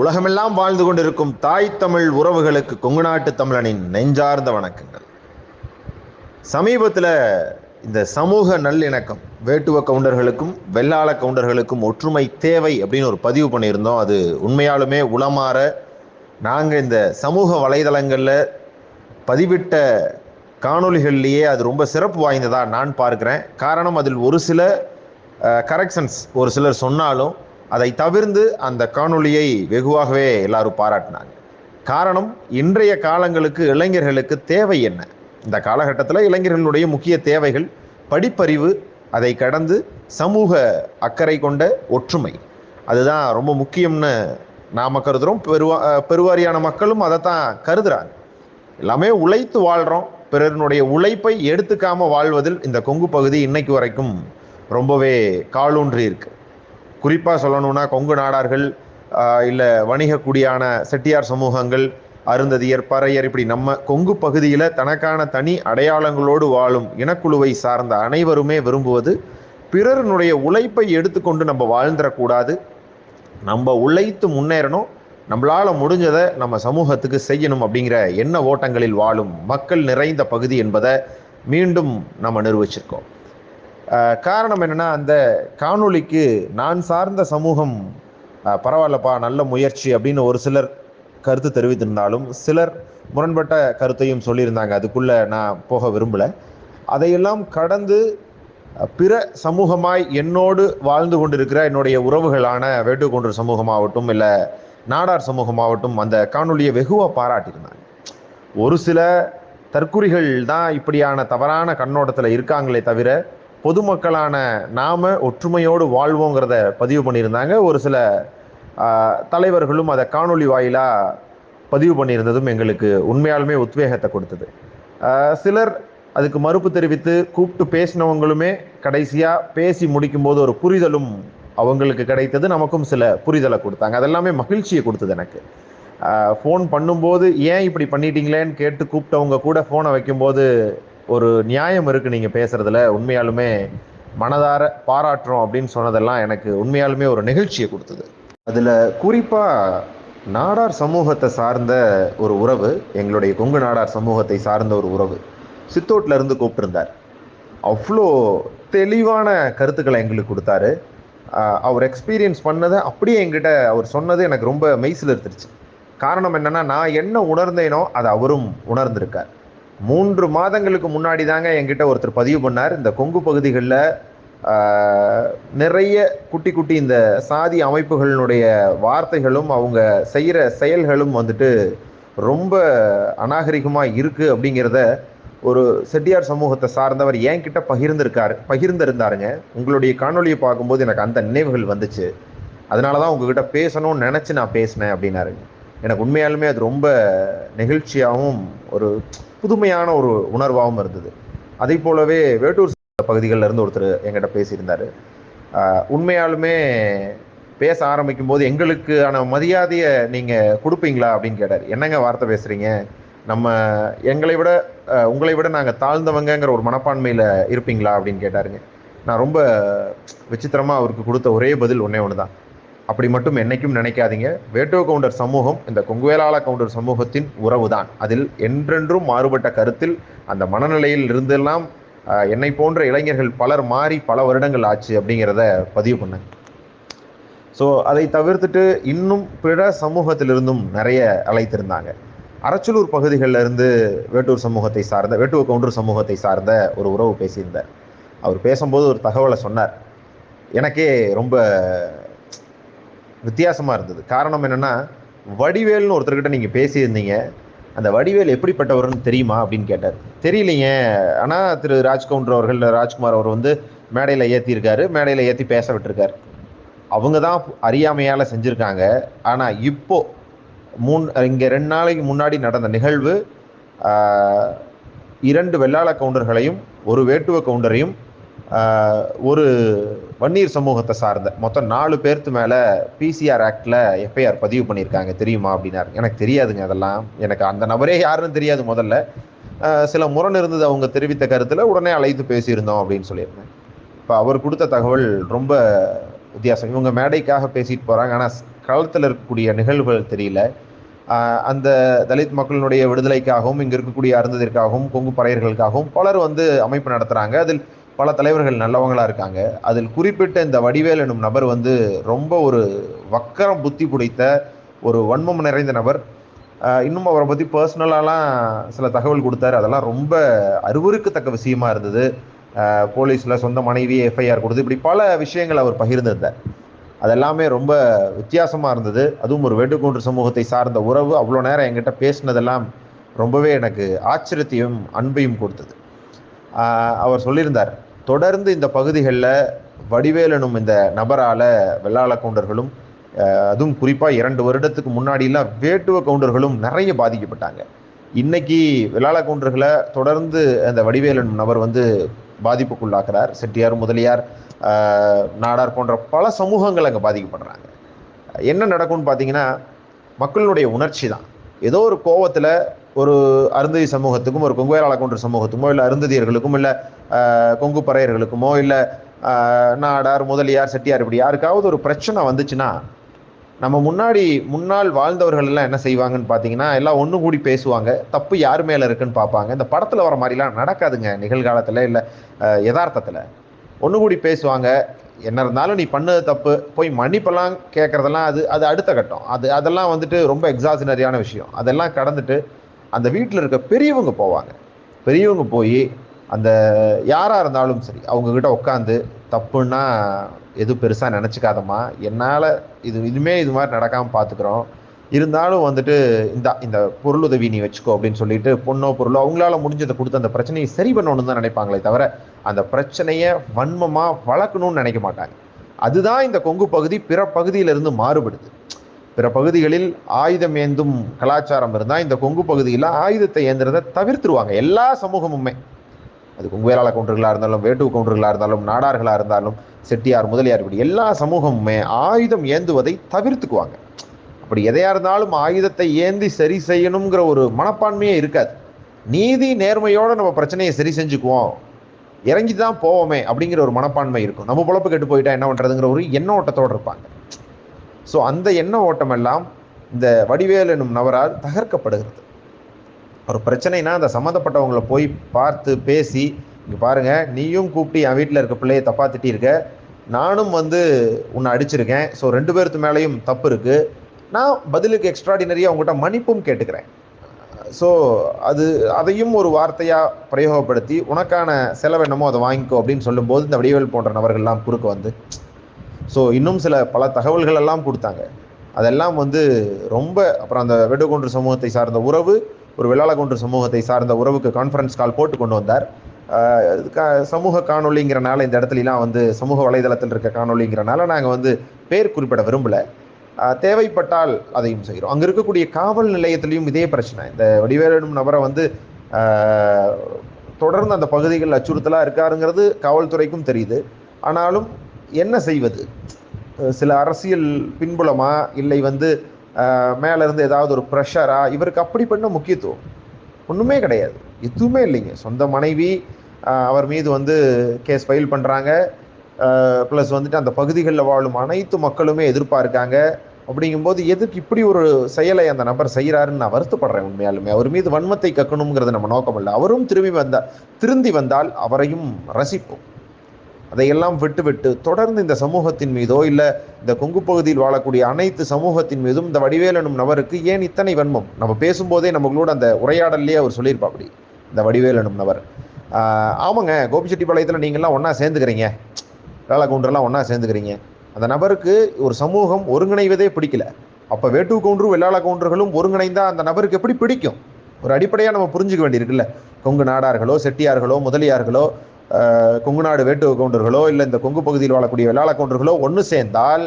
உலகமெல்லாம் வாழ்ந்து கொண்டிருக்கும் தாய் தமிழ் உறவுகளுக்கு கொங்கு நாட்டு தமிழனின் நெஞ்சார்ந்த வணக்கங்கள். சமீபத்தில் இந்த சமூக நல்லிணக்கம் வேட்டுவ கவுண்டர்களுக்கும் வெள்ளாள கவுண்டர்களுக்கும் ஒற்றுமை தேவை அப்படின்னு ஒரு பதிவு பண்ணியிருந்தோம். அது உண்மையாலுமே உளமாற நாங்கள் இந்த சமூக வலைதளங்களில் பதிவிட்ட காணொலிகள்லேயே அது ரொம்ப சிறப்பு வாய்ந்ததாக நான் பார்க்குறேன். காரணம் அதில் ஒரு சில கரெக்ஷன்ஸ் ஒரு சிலர் சொன்னாலும் அதை தவிர்ந்து அந்த காணொளியை வெகுவாகவே எல்லாரும் பாராட்டினாங்க. காரணம் இன்றைய காலங்களுக்கு இளைஞர்களுக்கு தேவை என்ன? இந்த காலகட்டத்தில் இளைஞர்களுடைய முக்கிய தேவைகள் படிப்பறிவு அதை கடந்து சமூக அக்கறை கொண்ட ஒற்றுமை. அதுதான் ரொம்ப முக்கியம்னு நாம கருதுகிறோம் பெருவா பெருவாரியான மக்களும் அதை தான் கருதுறாங்க. எல்லாமே உழைத்து வாழ்கிறோம் பிறருடைய உழைப்பை எடுத்துக்காமல் வாழ்வதில் இந்த கொங்கு பகுதி இன்னைக்கு வரைக்கும் ரொம்பவே காலூன்றி இருக்கு. குறிப்பாக சொல்லணும்னா கொங்கு நாடார்கள் இல்லை வணிக குடியான செட்டியார் சமூகங்கள் அருந்ததியர் பறையர் இப்படி நம்ம கொங்கு பகுதியில் தனக்கான தனி அடையாளங்களோடு வாழும் இனக்குழுவை சார்ந்த அனைவருமே விரும்புவது பிறருனுடைய உழைப்பை எடுத்துக்கொண்டு நம்ம வாழ்ந்துடக்கூடாது. நம்ம உழைத்து முன்னேறணும். நம்மளால் முடிஞ்சதை நம்ம சமூகத்துக்கு செய்யணும் அப்படிங்கிற எண்ண ஓட்டங்களில் வாழும் மக்கள் நிறைந்த பகுதி என்பதை மீண்டும் நம்ம நிரூபிச்சிருக்கோம். காரணம் என்னென்னா அந்த காணொளிக்கு நான் சார்ந்த சமூகம் பரவாயில்லப்பா நல்ல முயற்சி அப்படின்னு ஒரு சிலர் கருத்து தெரிவித்திருந்தாலும் சிலர் முரண்பட்ட கருத்தையும் சொல்லியிருந்தாங்க. அதுக்குள்ளே நான் போக விரும்பலை. அதையெல்லாம் கடந்து பிற சமூகமாய் என்னோடு வாழ்ந்து கொண்டிருக்கிற என்னுடைய உறவுகளான வேட்டுக்கொன்று சமூகமாகட்டும் இல்லை நாடார் சமூகமாகட்டும் அந்த காணொலியை வெகுவாக பாராட்டியிருந்தாங்க. ஒரு சில தற்குறிகள் தான் இப்படியான தவறான கண்ணோட்டத்தில் இருக்காங்களே தவிர பொதுமக்களான நாம் ஒற்றுமையோடு வாழ்வோங்கிறத பதிவு பண்ணியிருந்தாங்க. ஒரு சில தலைவர்களும் அதை காணொலி வாயிலாக பதிவு பண்ணியிருந்ததும் எங்களுக்கு உண்மையாலுமே உத்வேகத்தை கொடுத்தது. சிலர் அதுக்கு மறுப்பு தெரிவித்து கூப்பிட்டு பேசினவங்களுமே கடைசியாக பேசி முடிக்கும்போது ஒரு புரிதலும் அவங்களுக்கு கிடைத்தது. நமக்கும் சில புரிதலை கொடுத்தாங்க. அதெல்லாமே மகிழ்ச்சியை கொடுத்தது எனக்கு. ஃபோன் பண்ணும்போது ஏன் இப்படி பண்ணிட்டீங்களேன்னு கேட்டு கூப்பிட்டவங்க கூட ஃபோனை வைக்கும்போது ஒரு நியாயம் இருக்குது நீங்கள் பேசுகிறதுல உண்மையாலுமே மனதார பாராட்டுறோம் அப்படின்னு சொன்னதெல்லாம் எனக்கு உண்மையாலுமே ஒரு நிகழ்ச்சியை கொடுத்தது. அதில் குறிப்பாக நாடார் சமூகத்தை சார்ந்த ஒரு உறவு எங்களுடைய கொங்கு நாடார் சமூகத்தை சார்ந்த ஒரு உறவு சித்தோட்டில் இருந்து கூப்பிட்டுருந்தார். அவ்வளோ தெளிவான கருத்துக்களை எங்களுக்கு கொடுத்தாரு. அவர் எக்ஸ்பீரியன்ஸ் பண்ணதை அப்படியே எங்கிட்ட அவர் சொன்னது எனக்கு ரொம்ப மெய்சில் இருந்துருச்சு காரணம் என்னென்னா நான் என்ன உணர்ந்தேனோ அதை அவரும் உணர்ந்திருக்கார். மூன்று மாதங்களுக்கு முன்னாடி தாங்க என்கிட்ட ஒருத்தர் பதிவு பண்ணார். இந்த கொங்கு பகுதிகளில் நிறைய குட்டி குட்டி இந்த சாதி அமைப்புகளினுடைய வார்த்தைகளும் அவங்க செய்கிற செயல்களும் வந்துட்டு ரொம்ப அநாகரிகமாக இருக்குது அப்படிங்கிறத ஒரு செட்டியார் சமூகத்தை சார்ந்தவர் என்கிட்ட பகிர்ந்திருக்காரு பகிர்ந்திருந்தாருங்க. உங்களுடைய காணொலியை பார்க்கும்போது எனக்கு அந்த நினைவுகள் வந்துச்சு. அதனால தான் உங்ககிட்ட பேசணும்னு நினச்சி நான் பேசினேன் அப்படின்னாருங்க. எனக்கு உண்மையாலுமே அது ரொம்ப நெகிழ்ச்சியாகவும் ஒரு புதுமையான ஒரு உணர்வாகவும் இருந்தது. அதே போலவே வேட்டூர் பகுதிகளில் இருந்து ஒருத்தர் எங்கிட்ட பேசியிருந்தார். உண்மையாலுமே பேச ஆரம்பிக்கும் போது எங்களுக்கான மரியாதையை நீங்கள் கொடுப்பீங்களா அப்படின்னு கேட்டார். என்னங்க வார்த்தை பேசுகிறீங்க நம்ம எங்களை விட உங்களை விட நாங்கள் தாழ்ந்தவங்கங்கிற ஒரு மனப்பான்மையில் இருப்பீங்களா அப்படின்னு கேட்டாருங்க. நான் ரொம்ப விசித்திரமாக அவருக்கு கொடுத்த ஒரே பதில் ஒன்றே ஒன்று தான் அப்படி மட்டும் என்னைக்கும் நினைக்காதீங்க. வேட்டோ கவுண்டர் சமூகம் இந்த கொங்குவேலாள கவுண்டர் சமூகத்தின் உறவு தான் அதில் என்றென்றும் மாறுபட்ட கருத்தில் அந்த மனநிலையில் இருந்தெல்லாம் என்னை போன்ற இளைஞர்கள் பலர் மாறி பல வருடங்கள் ஆச்சு அப்படிங்கிறத பதிவு பண்ணேன் ஸோ அதை தவிர்த்துட்டு இன்னும் பிற சமூகத்திலிருந்தும் நிறைய அழைத்திருந்தாங்க. அரச்சலூர் பகுதிகளில் இருந்து வேட்டூர் சமூகத்தை சார்ந்த வேட்டூர் கவுண்டர் சமூகத்தை சார்ந்த ஒரு உறவு பேசியிருந்தார். அவர் பேசும்போது ஒரு தகவலை சொன்னார். எனக்கே ரொம்ப வித்தியாசமாக இருந்தது. காரணம் என்னென்னா வடிவேல்னு ஒருத்தர்கிட்ட நீங்கள் பேசியிருந்தீங்க. அந்த வடிவேல் எப்படிப்பட்டவர்னு தெரியுமா அப்படின்னு கேட்டார். தெரியலைங்க ஆனால் திரு ராஜ்கவுண்டர் அவர்கள் ராஜ்குமார் அவர் வந்து மேடையில் ஏற்றிருக்காரு மேடையில் ஏற்றி பேச விட்டுருக்கார். அவங்க தான் அறியாமையால் செஞ்சுருக்காங்க. ஆனால் இப்போ மூன் இங்கே ரெண்டு நாளைக்கு முன்னாடி நடந்த நிகழ்வு இரண்டு வெள்ளாள கவுண்டர்களையும் ஒரு வேட்டுவ கவுண்டரையும் ஒரு வன்னீர் சமூகத்தை சார்ந்த மொத்தம் நாலு பேர்த்து மேலே பிசிஆர் ஆக்டில் எஃப்ஐஆர் பதிவு பண்ணியிருக்காங்க. தெரியுமா அப்படின்னாரு. எனக்கு தெரியாதுங்க அதெல்லாம். எனக்கு அந்த நபரே யாருன்னு தெரியாது முதல்ல. சில முரண் இருந்தது அவங்க தெரிவித்த கருத்தில் உடனே அழைத்து பேசியிருந்தோம் அப்படின்னு சொல்லியிருந்தேன். இப்போ அவர் கொடுத்த தகவல் ரொம்ப வித்தியாசம். இவங்க மேடைக்காக பேசிட்டு போகிறாங்க ஆனால் களத்தில் இருக்கக்கூடிய நிகழ்வுகள் தெரியல. அந்த தலித் மக்களினுடைய விடுதலைக்காகவும் இங்கே இருக்கக்கூடிய அருந்ததிற்காகவும் கொங்கு பறையர்களுக்காகவும் பலர் வந்து அமைப்பு நடத்துகிறாங்க அதில் பல தலைவர்கள் நல்லவங்களாக இருக்காங்க. அதில் குறிப்பிட்ட இந்த வடிவேல் எனும் நபர் வந்து ரொம்ப ஒரு வக்கரம் புத்தி பிடித்த ஒரு வன்மம் நிறைந்த நபர். இன்னும் அவரை பற்றி பர்சனலாலாம் சில தகவல் கொடுத்தாரு. அதெல்லாம் ரொம்ப அருவருக்கத்தக்க விஷயமா இருந்தது. போலீஸில் சொந்த மனைவி எஃப்ஐஆர் கொடுத்து இப்படி பல விஷயங்கள் அவர் பகிர்ந்திருந்தார். அதெல்லாமே ரொம்ப வித்தியாசமாக இருந்தது. அதுவும் ஒரு வேட்டுக்கொன்று சமூகத்தை சார்ந்த உறவு. அவ்வளோ நேரம் என்கிட்ட பேசினதெல்லாம் ரொம்பவே எனக்கு ஆச்சரியத்தையும் அன்பையும் கொடுத்தது. அவர் சொல்லியிருந்தார் தொடர்ந்து இந்த பகுதிகளில் வடிவேலனும் இந்த நபரால் வெள்ளாள கவுண்டர்களும் அதுவும் குறிப்பாக இரண்டு வருடத்துக்கு முன்னாடிலாம் வேட்டுவ கவுண்டர்களும் நிறைய பாதிக்கப்பட்டாங்க. இன்னைக்கு வெள்ளாள கவுண்டர்களை தொடர்ந்து அந்த வடிவேலன் நபர் வந்து பாதிப்புக்குள்ளாக்குறார். செட்டியார் முதலியார் நாடார் போன்ற பல சமூகங்கள் அங்கே பாதிக்கப்படுறாங்க. என்ன நடக்கும்னு பார்த்தீங்கன்னா மக்களுடைய உணர்ச்சி தான். ஏதோ ஒரு கோவத்தில் ஒரு அருந்ததி சமூகத்துக்கும் ஒரு கொங்குவேலாள கொன்ற சமூகத்துக்குமோ இல்லை அருந்ததியர்களுக்கும் இல்லை கொங்கு பறையர்களுக்குமோ இல்லை நாடார் முதலியார் செட்டியார் இப்படி யாருக்காவது ஒரு பிரச்சனை வந்துச்சுன்னா நம்ம முன்னாடி முன்னாள் வாழ்ந்தவர்கள் எல்லாம் என்ன செய்வாங்கன்னு பார்த்தீங்கன்னா எல்லாம் ஒன்று கூடி பேசுவாங்க. தப்பு யார் மேலே இருக்குன்னு பார்ப்பாங்க இந்த படத்தில் வர மாதிரிலாம் நடக்காதுங்க நிகழ்காலத்தில் இல்லை யதார்த்தத்தில். ஒன்று கூடி பேசுவாங்க. என்ன இருந்தாலும் நீ பண்ணது தப்பு. போய் மன்னிப்பெல்லாம் கேட்குறதெல்லாம் அது அது அடுத்த கட்டம். அது அதெல்லாம் வந்துட்டு ரொம்ப எக்ஸாசினரியான விஷயம். அதெல்லாம் கடந்துட்டு அந்த வீட்டில் இருக்க பெரியவங்க போவாங்க. பெரியவங்க போய் அந்த யாராக இருந்தாலும் சரி அவங்கக்கிட்ட உட்காந்து தப்புன்னா எதுவும் பெருசாக நினச்சிக்காதம்மா. என்னால் இது இதுமே இது மாதிரி நடக்காமல் பார்த்துக்குறோம் இருந்தாலும் வந்துட்டு இந்த இந்த பொருளுதவி நீ வச்சுக்கோ அப்படின்னு சொல்லிட்டு பொண்ணோ பொருளோ அவங்களால முடிஞ்சதை கொடுத்து அந்த பிரச்சனையை சரி பண்ணணும்னு தான் நினைப்பாங்களே தவிர அந்த பிரச்சனையை வன்மமாக வளர்க்கணும்னு நினைக்க மாட்டாங்க. அதுதான் இந்த கொங்கு பகுதி பிற பகுதியிலிருந்து மாறுபடுது. பிற பகுதிகளில் ஆயுதம் ஏந்தும் கலாச்சாரம் இருந்தால் இந்த கொங்கு பகுதியில் ஆயுதத்தை ஏந்துறதை தவிர்த்துருவாங்க. எல்லா சமூகமுமே. அது கொங்கு வேளாள கவுண்டர்களாக இருந்தாலும் வேட்டு கவுண்டர்களாக இருந்தாலும் நாடார்களாக இருந்தாலும் செட்டியார் முதலியார் இப்படி எல்லா சமூகமுமே ஆயுதம் ஏந்துவதை தவிர்த்துக்குவாங்க. அப்படி எதையாக இருந்தாலும் ஆயுதத்தை ஏந்தி சரி செய்யணுங்கிற ஒரு மனப்பான்மையே இருக்காது. நீதி நேர்மையோடு நம்ம பிரச்சனையை சரி செஞ்சுக்குவோம். இறங்கி தான் போவோமே அப்படிங்கிற ஒரு மனப்பான்மை இருக்கும். நம்ம பொழப்பு கெட்டு போயிட்டா என்ன பண்ணுறதுங்கிற ஒரு எண்ணோட்டத்தோடு இருப்பாங்க. ஸோ அந்த எண்ண ஓட்டம் எல்லாம் இந்த வடிவேல் எனும் நபரால் தகர்க்கப்படுகிறது. ஒரு பிரச்சனைனா அந்த சம்மந்தப்பட்டவங்களை போய் பார்த்து பேசி இங்கே பாருங்கள் நீயும் கூப்பிட்டு என் வீட்டில் இருக்க பிள்ளையை தப்பாக திட்டியிருக்க நானும் வந்து உன்னை அடிச்சிருக்கேன். ஸோ ரெண்டு பேர்த்து மேலேயும் தப்பு இருக்குது நான் பதிலுக்கு எக்ஸ்ட்ராடினரியாக உங்கள்கிட்ட மன்னிப்பும் கேட்டுக்கிறேன். ஸோ அது அதையும் ஒரு வார்த்தையாக பிரயோகப்படுத்தி உனக்கான செலவு என்னமோ அதை வாங்கிக்கோ அப்படின்னு சொல்லும்போது இந்த வடிவேல் போன்ற நபர்கள்லாம் குறுக்க வந்து ஸோ இன்னும் சில பல தகவல்கள் எல்லாம் கொடுத்தாங்க. அதெல்லாம் வந்து ரொம்ப அப்புறம் அந்த வெடுகொன்று சமூகத்தை சார்ந்த உறவு ஒரு வெள்ளாளகொன்று சமூகத்தை சார்ந்த உறவுக்கு கான்ஃபரன்ஸ் கால் போட்டு கொண்டு வந்தார். சமூக காணொலிங்கிறனால இந்த இடத்துலலாம் வந்து சமூக வலைதளத்தில் இருக்க காணொலிங்கிறனால நாங்கள் வந்து பேர் குறிப்பிட விரும்பலை. தேவைப்பட்டால் அதையும் செய்கிறோம் அங்கே இருக்கக்கூடிய காவல் நிலையத்திலையும் இதே பிரச்சனை. இந்த வடிவேலும் நபரை வந்து தொடர்ந்து அந்த பகுதிகளில் அச்சுறுத்தலாக இருக்காருங்கிறது காவல்துறைக்கும் தெரியுது. ஆனாலும் என்ன செய்வது? சில அரசியல் பின்புலமா? இல்லை வந்து மேலேருந்து ஏதாவது ஒரு ப்ரெஷரா இவருக்கு அப்படி பண்ண முக்கியத்துவம் ஒன்றுமே கிடையாது. எதுவுமே இல்லைங்க. சொந்த மனைவி அவர் மீது வந்து கேஸ் ஃபைல் பண்ணுறாங்க ப்ளஸ் வந்துட்டு அந்த பகுதிகளில் வாழும் அனைத்து மக்களுமே எதிர்பார்க்காங்க. அப்படிங்கும்போது எதுக்கு இப்படி ஒரு செயலை அந்த நபர் செய்கிறாருன்னு நான் வருத்தப்படுறேன் உண்மையாலுமே. அவர் மீது வன்மத்தை கக்கணுங்கிறது நம்ம நோக்கம் இல்லை அவரும் திரும்பி வந்தால் திருந்தி வந்தால் அவரையும் ரசிப்போம். அதையெல்லாம் விட்டு விட்டு தொடர்ந்து இந்த சமூகத்தின் மீதோ இல்லை இந்த கொங்கு பகுதியில் வாழக்கூடிய அனைத்து சமூகத்தின் மீதும் இந்த வடிவேல் எனும் நபருக்கு ஏன் இத்தனை வன்மம்? நம்ம பேசும்போதே நம்மளோட அந்த உரையாடல்லையே அவர் சொல்லியிருப்பா அப்படி. இந்த வடிவேல் எனும் நபர் ஆமாங்க கோபிச்செட்டிப்பாளையத்தில் நீங்கள்லாம் ஒன்றா சேர்ந்துக்கிறீங்க. வேளாக்கவுண்டர்லாம் ஒன்றா சேர்ந்துக்கிறீங்க. அந்த நபருக்கு ஒரு சமூகம் ஒருங்கிணைவதே பிடிக்கல. அப்போ வேட்டு கவுண்டரும் வெள்ளாள கவுண்டர்களும் ஒருங்கிணைந்தால் அந்த நபருக்கு எப்படி பிடிக்கும்? ஒரு அடிப்படையாக நம்ம புரிஞ்சுக்க வேண்டியிருக்குல்ல. கொங்கு நாடார்களோ செட்டியார்களோ முதலியார்களோ கொங்குநாடு வேட்டுவ வேட்டு கவுண்டர்களோ இல்லை இந்த கொங்கு பகுதியில் வாழக்கூடிய வெள்ளாள கவுண்டர்களோ ஒன்று சேர்ந்தால்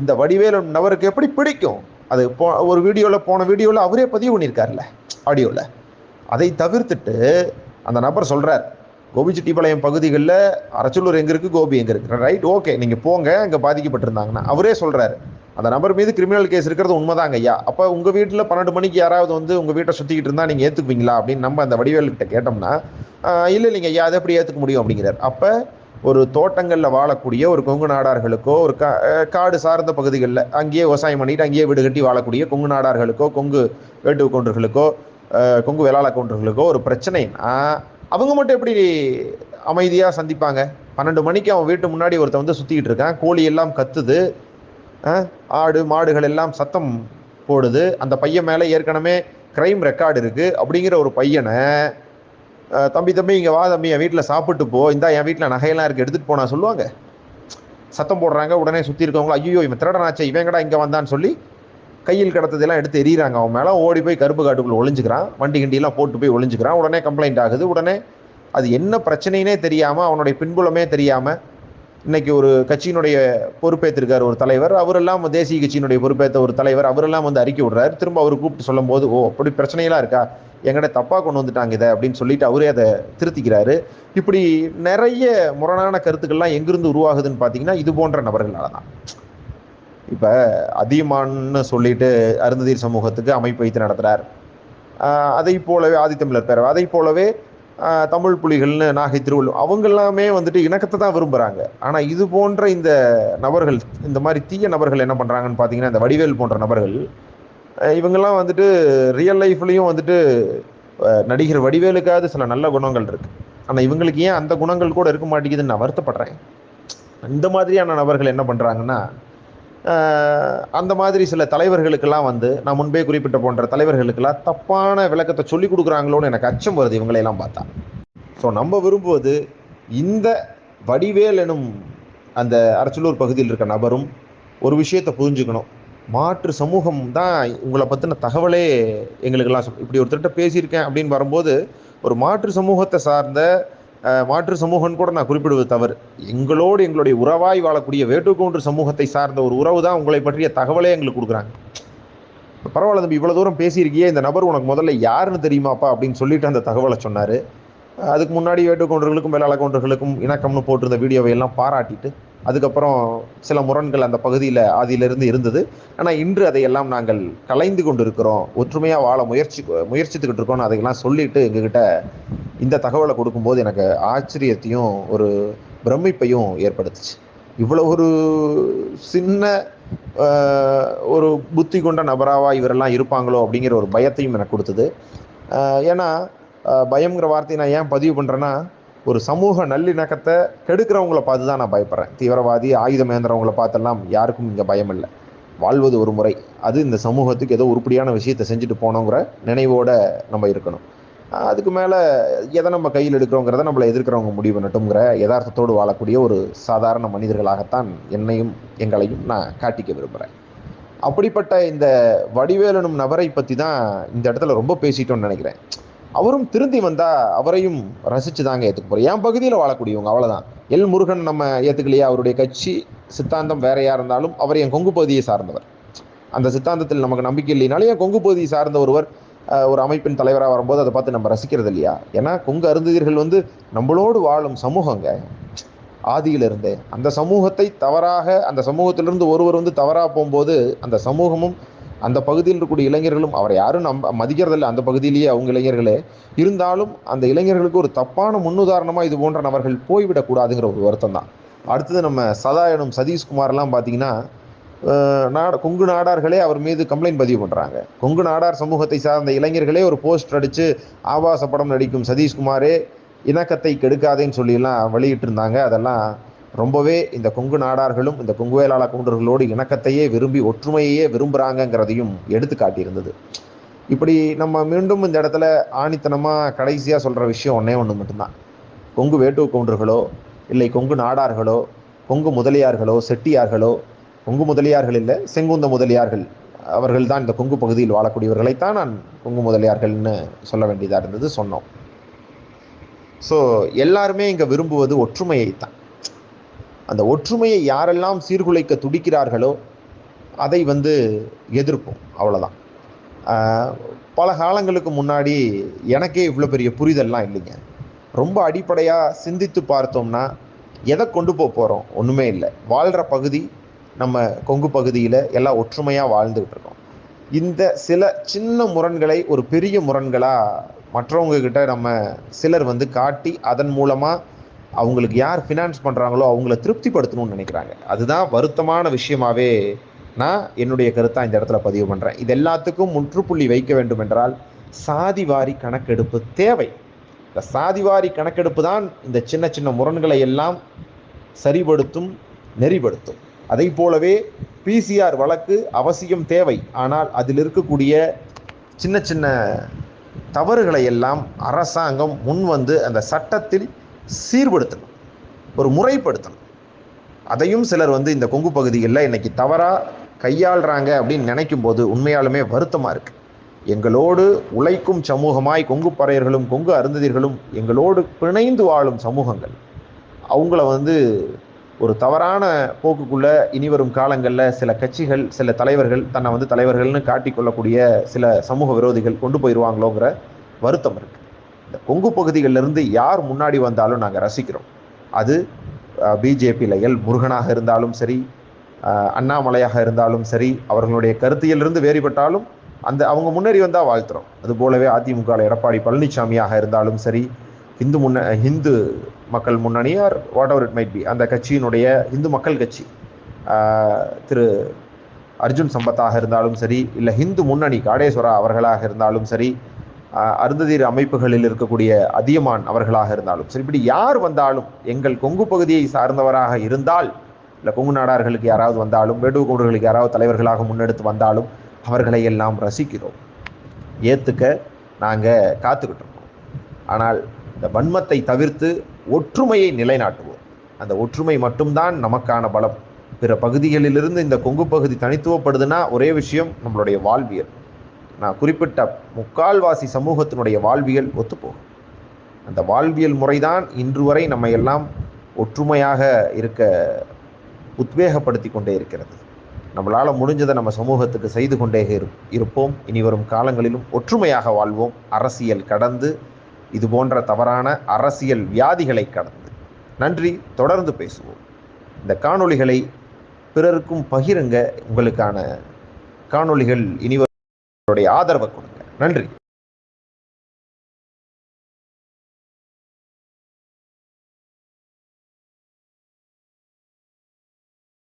இந்த வடிவேலு நபருக்கு எப்படி பிடிக்கும்? அது போ ஒரு வீடியோவில் போன வீடியோவில் அவரே பதிவு பண்ணியிருக்காருல்ல ஆடியோவில் அதை தவிர்த்துட்டு அந்த நபர் சொல்கிறார் கோபிச்செட்டிப்பாளையம் பகுதிகளில் அரச்சலூர் எங்கே இருக்குது கோபி எங்கே இருக்குது ரைட் ஓகே நீங்கள் போங்க அங்கே பாதிக்கப்பட்டிருந்தாங்கன்னா. அவரே சொல்கிறாரு அந்த நபர் மீது கிரிமினல் கேஸ் இருக்கிறது உண்மைதாங்க ஐயா. அப்போ உங்கள் வீட்டில் பன்னெண்டு மணிக்கு யாராவது வந்து உங்கள் வீட்டை சுற்றிக்கிட்டு இருந்தால் நீங்கள் ஏற்றுக்குவீங்களா அப்படின்னு நம்ம அந்த வடிவேல்கிட்ட கேட்டோம்னா இல்லை இல்லைங்க ஐயா அதை எப்படி ஏற்றுக்க முடியும் அப்படிங்கிறார். அப்போ ஒரு தோட்டங்களில் வாழக்கூடிய ஒரு கொங்கு நாடார்களுக்கோ ஒரு கா காடு சார்ந்த பகுதிகளில் அங்கேயே விவசாயம் பண்ணிட்டு அங்கேயே வீடு கட்டி வாழக்கூடிய கொங்கு நாடார்களுக்கோ கொங்கு வேட்டு கவுண்டர்களுக்கோ கொங்கு வேளாள கவுண்டர்களுக்கோ ஒரு பிரச்சனைனா அவங்க மட்டும் எப்படி அமைதியாக சந்திப்பாங்க? பன்னெண்டு மணிக்கு அவன் வீட்டு முன்னாடி ஒருத்தன் வந்து சுற்றிக்கிட்டு இருக்கான். கோழி எல்லாம் கத்துது. ஆடு மாடுகள் எல்லாம் சத்தம் போடுது. அந்த பையன் மேலே ஏற்கனவே கிரைம் ரெக்கார்டு இருக்குது அப்படிங்கிற ஒரு பையனை தம்பி தம்பி இங்கே வா தம்பி என் வீட்டில் சாப்பிட்டு போ. இந்தா என் வீட்டில் நகையெல்லாம் இருக்குது எடுத்துகிட்டு போனா சொல்லுவாங்க. சத்தம் போடுறாங்க. உடனே சுற்றி இருக்கவங்களா ஐயோ இவன் திருடனாச்சே. இவங்கடா இங்கே வந்தான்னு சொல்லி கையில் கிடத்ததெல்லாம் எடுத்து எறிகிறாங்க அவன் மேலே ஓடி போய் கருப்பு காட்டுக்குள்ளே ஒளிஞ்சுக்கிறான். வண்டி கிண்டியெல்லாம் போட்டு போய் ஒளிஞ்சுக்கிறான். உடனே கம்ப்ளைண்ட் ஆகுது. உடனே அது என்ன பிரச்சனைனே தெரியாமல் அவனுடைய பின்புலமே தெரியாமல் இன்னைக்கு ஒரு கட்சியினுடைய பொறுப்பேற்றிருக்கார் ஒரு தலைவர். அவரெல்லாம் தேசிய கட்சியினுடைய பொறுப்பேற்ற ஒரு தலைவர். அவரெல்லாம் வந்து அறிக்கை விடுறாரு. திரும்ப அவர் கூப்பிட்டு சொல்லும் போது ஓ அப்படி பிரச்சனையெல்லாம் இருக்கா? எங்கட தப்பாக கொண்டு வந்துட்டாங்க இதை அப்படின்னு சொல்லிட்டு அவரே அதை திருத்திக்கிறாரு. இப்படி நிறைய முரணான கருத்துக்கள்லாம் எங்கிருந்து உருவாகுதுன்னு பார்த்தீங்கன்னா இது போன்ற நபர்களால் தான் இப்போ அதியமான்னு சொல்லிட்டு அருந்ததீர் சமூகத்துக்கு அமைப்பு வைத்து நடத்துகிறார் அதை போலவே ஆதித்தமிழர் பேரவை அதை போலவே தமிழ் புலிகள்னு நாகை திருவள்ளுவர் அவங்க எல்லாமே வந்துட்டு இணக்கத்தை தான் விரும்புகிறாங்க ஆனால் இது போன்ற இந்த நபர்கள் இந்த மாதிரி தீய நபர்கள் என்ன பண்ணுறாங்கன்னு பார்த்தீங்கன்னா இந்த வடிவேல் போன்ற நபர்கள் இவங்கெல்லாம் வந்துட்டு ரியல் லைஃப்லேயும் வந்துட்டு நடிகர் வடிவேலுக்காவது சில நல்ல குணங்கள் இருக்கு. ஆனால் இவங்களுக்கு ஏன் அந்த குணங்கள் கூட இருக்க மாட்டேங்குதுன்னு நான் வருத்தப்படுறேன். இந்த மாதிரியான நபர்கள் என்ன பண்ணுறாங்கன்னா அந்த மாதிரி சில தலைவர்களுக்கெல்லாம் வந்து நான் முன்பே குறிப்பிட்ட போன்ற தலைவர்களுக்கெல்லாம் தப்பான விளக்கத்தை சொல்லி கொடுக்குறாங்களோன்னு எனக்கு அச்சம் வருது இவங்களையெல்லாம் பார்த்தா. ஸோ நம்ம விரும்புவது இந்த வடிவேல் எனும் அந்த அரச்சலூர் பகுதியில் இருக்க நபரும் ஒரு விஷயத்தை புரிஞ்சுக்கணும். மாற்று சமூகம் தான் உங்களை பற்றின தகவலே எங்களுக்கெல்லாம் இப்படி ஒருத்தர்கிட்ட பேசியிருக்கேன் அப்படின்னு வரும்போது ஒரு மாற்று சமூகத்தை சார்ந்த மாற்று சமூகம்னு கூட நான் குறிப்பிடுவது தவறு. எங்களோடு எங்களுடைய உறவாய் வாழக்கூடிய வேட்டுக்கோன்று சமூகத்தை சார்ந்த ஒரு உறவு தான் உங்களை பற்றிய தகவலே எங்களுக்கு கொடுக்குறாங்க. பரவாயில்ல தம்பி இவ்வளோ தூரம் பேசியிருக்கியே இந்த நபர் உனக்கு முதல்ல யாருன்னு தெரியுமாப்பா அப்படின்னு சொல்லிட்டு அந்த தகவலை சொன்னார். அதுக்கு முன்னாடி வேட்டுக்கொண்டர்களுக்கும் மேலாள இணக்கம்னு போட்டிருந்த வீடியோவை எல்லாம் பாராட்டிட்டு அதுக்கப்புறம் சில முரண்கள் அந்த பகுதியில் ஆதியிலிருந்து இருந்தது. ஆனால் இன்று அதையெல்லாம் நாங்கள் கலைந்து கொண்டு இருக்கிறோம் ஒற்றுமையாக வாழ முயற்சி முயற்சித்துக்கிட்டு இருக்கோம்னு அதையெல்லாம் சொல்லிட்டு எங்ககிட்ட இந்த தகவலை கொடுக்கும்போது எனக்கு ஆச்சரியத்தையும் ஒரு பிரமிப்பையும் ஏற்படுத்துச்சு. இவ்வளோ ஒரு சின்ன ஒரு புத்தி கொண்ட நபராவா இவரெல்லாம் இருப்பாங்களோ அப்படிங்கிற ஒரு பயத்தையும் எனக்கு கொடுத்தது. ஏன்னா பயம்ங்கிற வார்த்தையை நான் ஏன் பதிவு பண்ணுறேன்னா ஒரு சமூக நல்லிணக்கத்தை கெடுக்கிறவங்கள பார்த்து தான் நான் பயப்படுறேன். தீவிரவாதி ஆயுதம் ஏந்திரவங்களை பார்த்தெல்லாம் யாருக்கும் இங்கே பயம் இல்லை. வாழ்வது ஒரு முறை. அது இந்த சமூகத்துக்கு ஏதோ உருப்படியான விஷயத்தை செஞ்சுட்டு போனோங்கிற நினைவோட நம்ம இருக்கணும். அதுக்கு மேலே எதை நம்ம கையில் எடுக்கிறோங்கிறத நம்மளை எதிர்க்கிறவங்க முடிவு நட்டுங்கிற யதார்த்தத்தோடு வாழக்கூடிய ஒரு சாதாரண மனிதர்களாகத்தான் என்னையும் எங்களையும் நான் காட்டிக்க விரும்புகிறேன் அப்படிப்பட்ட இந்த வடிவேலனும் நபரை பற்றி தான் இந்த இடத்துல ரொம்ப பேசிட்டோம்னு நினைக்கிறேன். அவரும் திருந்தி வந்தா அவரையும் ரசிச்சு தாங்க ஏற்றுக்க போகிறோம் என் பகுதியில் வாழக்கூடியவங்க அவ்வளோதான் எல் முருகன் நம்ம ஏற்றுக்கலையா அவருடைய கட்சி சித்தாந்தம் வேறையாக இருந்தாலும் அவர் என் கொங்கு பகுதியை சார்ந்தவர். அந்த சித்தாந்தத்தில் நமக்கு நம்பிக்கை இல்லைனாலும் என் கொங்கு பகுதியை சார்ந்த ஒருவர் ஒரு அமைப்பின் தலைவராக வரும்போது அதை பார்த்து நம்ம ரசிக்கிறது இல்லையா? ஏன்னா கொங்கு அருந்ததியர்கள் வந்து நம்மளோடு வாழும் சமூகங்க. ஆதியிலிருந்தே அந்த சமூகத்தை தவறாக அந்த சமூகத்திலிருந்து ஒருவர் வந்து தவறாக போகும்போது அந்த சமூகமும் அந்த பகுதியில் இருக்கக்கூடிய இளைஞர்களும் அவரை யாரும் நம்ப மதிக்கிறதில்ல. அந்த பகுதியிலேயே அவங்க இளைஞர்களே. இருந்தாலும் அந்த இளைஞர்களுக்கு ஒரு தப்பான முன்னுதாரணமாக இது போன்ற நபர்கள் போய்விடக்கூடாதுங்கிற ஒரு வருத்தம் தான். அடுத்தது நம்ம சதா எனும் சதீஷ்குமார்லாம் பார்த்தீங்கன்னா நாட கொங்கு நாடார்களே அவர் மீது கம்ப்ளைண்ட் பதிவு பண்ணுறாங்க கொங்கு நாடார் சமூகத்தை சார்ந்த இளைஞர்களே ஒரு போஸ்டர் அடித்து ஆபாச படம் நடிக்கும் சதீஷ்குமாரே இணக்கத்தை கெடுக்காதேன்னு சொல்லிலாம் வெளியிட்டிருந்தாங்க. அதெல்லாம் ரொம்பவே இந்த கொங்கு நாடார்களும் இந்த கொங்கு வேளாள கவுண்டர்களோடு இணக்கத்தையே விரும்பி ஒற்றுமையையே விரும்புகிறாங்கங்கிறதையும் எடுத்து காட்டியிருந்தது. இப்படி நம்ம மீண்டும் இந்த இடத்துல ஆணித்தனமாக கடைசியாக சொல்கிற விஷயம் ஒன்றே ஒன்று மட்டும்தான். கொங்கு வேட்டு கவுண்டர்களோ இல்லை கொங்கு நாடார்களோ கொங்கு முதலியார்களோ செட்டியார்களோ கொங்கு முதலியார்கள் இல்லை செங்குந்த முதலியார்கள் அவர்கள் தான் இந்த கொங்கு பகுதியில் வாழக்கூடியவர்களைத்தான் நான் கொங்கு முதலியார்கள்னு சொல்ல வேண்டியதாக இருந்தது சொன்னோம். ஸோ எல்லாருமே இங்கே விரும்புவது ஒற்றுமையை தான் அந்த ஒற்றுமையை யாரெல்லாம் சீர்குலைக்க துடிக்கிறார்களோ அதை வந்து எதிர்ப்போம் அவ்வளோதான் பல காலங்களுக்கு முன்னாடி எனக்கே இவ்வளோ பெரிய புரிதல்லாம் இல்லைங்க. ரொம்ப அடிப்படையாக சிந்தித்து பார்த்தோம்னா எதை கொண்டு போக போகிறோம் ஒன்றுமே இல்லை. வாழ்கிற பகுதி நம்ம கொங்கு பகுதியில் எல்லாம் ஒற்றுமையாக வாழ்ந்துக்கிட்டு இருக்கோம். இந்த சில சின்ன முரண்களை ஒரு பெரிய முரண்களாக மற்றவங்க கிட்ட நம்ம சிலர் வந்து காட்டி அதன் மூலமாக அவங்களுக்கு யார் ஃபினான்ஸ் பண்ணுறாங்களோ அவங்கள திருப்திப்படுத்தணும்னு நினைக்கிறாங்க. அதுதான் வருத்தமான விஷயமாவே நான் என்னுடைய கருத்தாக இந்த இடத்துல பதிவு பண்ணுறேன் இது எல்லாத்துக்கும் முற்றுப்புள்ளி வைக்க வேண்டும் என்றால் சாதிவாரி கணக்கெடுப்பு தேவை. இந்த சாதிவாரி கணக்கெடுப்பு தான் இந்த சின்ன சின்ன முரண்களை எல்லாம் சரிபடுத்தும் நெறிப்படுத்தும். அதை போலவே பிசிஆர் வழக்கு அவசியம் தேவை. ஆனால் அதில் இருக்கக்கூடிய சின்ன சின்ன தவறுகளை எல்லாம் அரசாங்கம் முன் வந்து அந்த சட்டத்தில் சீர்படுத்தணும் ஒரு முறைப்படுத்தணும். அதையும் சிலர் வந்து இந்த கொங்கு பகுதிகளில் இன்னைக்கு தவறாக கையாளுறாங்க அப்படின்னு நினைக்கும் போது உண்மையாலுமே வருத்தமாக இருக்குது எங்களோடு உழைக்கும் சமூகமாய் கொங்கு பறையர்களும் கொங்கு அருந்ததிர்களும் எங்களோடு பிணைந்து வாழும் சமூகங்கள். அவங்கள வந்து ஒரு தவறான போக்குக்குள்ள இனி வரும் காலங்களில் சில கட்சிகள் சில தலைவர்கள் தன்னை வந்து தலைவர்கள்னு காட்டிக்கொள்ளக்கூடிய சில சமூக விரோதிகள் கொண்டு போயிடுவாங்களோங்கிற வருத்தம் இருக்குது இந்த கொங்கு பகுதிகளிலிருந்து யார் முன்னாடி வந்தாலும் நாங்கள் ரசிக்கிறோம். அது பிஜேபியில் எல் முருகனாக இருந்தாலும் சரி அண்ணாமலையாக இருந்தாலும் சரி அவர்களுடைய கருத்தியலிருந்து வேறுபட்டாலும் அந்த அவங்க முன்னேறி வந்தால் வாழ்த்துறோம். அது போலவே அதிமுக எடப்பாடி பழனிசாமியாக இருந்தாலும் சரி இந்து முன்ன Hindu Makkal Munnani are whatever it might be அந்த கட்சியினுடைய இந்து மக்கள் கட்சி திரு அர்ஜுன் சம்பத்தாக இருந்தாலும் சரி இல்லை ஹிந்து முன்னணி காடேஸ்வரா அவர்களாக இருந்தாலும் சரி அருந்ததீர் அமைப்புகளில் இருக்கக்கூடிய அதியமான் அவர்களாக இருந்தாலும். சரி இப்படி யார் வந்தாலும் எங்கள் கொங்கு பகுதியை சார்ந்தவராக இருந்தால் இல்லை கொங்கு நாடார்களுக்கு யாராவது வந்தாலும் வேடுகோடுகளுக்கு யாராவது தலைவர்களாக முன்னெடுத்து வந்தாலும் அவர்களை எல்லாம் ரசிக்கிறோம். ஏற்றுக்க நாங்கள் காத்துக்கிட்டு இருக்கோம் ஆனால் இந்த வன்மத்தை தவிர்த்து ஒற்றுமையை நிலைநாட்டுவோம். அந்த ஒற்றுமை மட்டும்தான் நமக்கான பலம். பிற பகுதிகளிலிருந்து இந்த கொங்கு பகுதி தனித்துவப்படுதுன்னா ஒரே விஷயம் நம்மளுடைய வாழ்வியல். நான் குறிப்பிட்ட முக்கால்வாசி சமூகத்தினுடைய வாழ்வியல் ஒத்துப்போகும். அந்த வாழ்வியல் முறைதான் இன்று வரை நம்ம எல்லாம் ஒற்றுமையாக இருக்க உத்வேகப்படுத்தி கொண்டே இருக்கிறது. நம்மளால் முடிஞ்சதை நம்ம சமூகத்துக்கு செய்து கொண்டே இருப்போம். இனி வரும் காலங்களிலும் ஒற்றுமையாக வாழ்வோம். அரசியல் கடந்து இது போன்ற தவறான அரசியல் வியாதிகளை கடந்து. நன்றி. தொடர்ந்து பேசுவோம். இந்த காணொளிகளை பிறருக்கும் பகிருங்க. உங்களுக்கான காணொளிகள் இனிவரும் உங்களுடைய ஆதரவை கொடுங்க. நன்றி.